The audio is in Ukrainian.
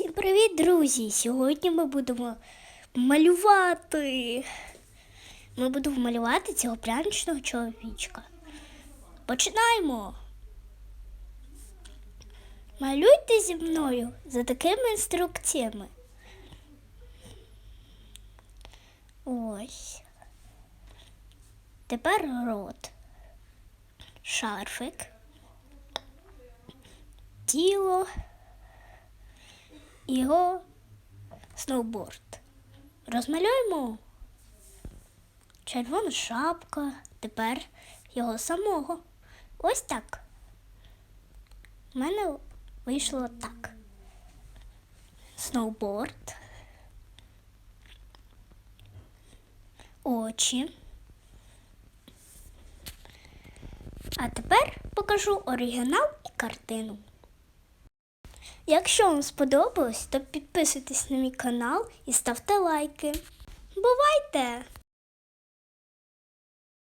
Всім привіт, друзі! Сьогодні ми будемо малювати. Ми будемо малювати цього пряничного чоловічка. Починаємо. Малюйте зі мною за такими інструкціями. Ось. Тепер рот. Шарфик. Тіло його сноуборд. Розмалюємо червона шапка, тепер його самого. Ось так. У мене вийшло так. Сноуборд. Очі. А тепер покажу оригінал і картину. Якщо вам сподобалось, то підписуйтесь на мій канал і ставте лайки. Бувайте!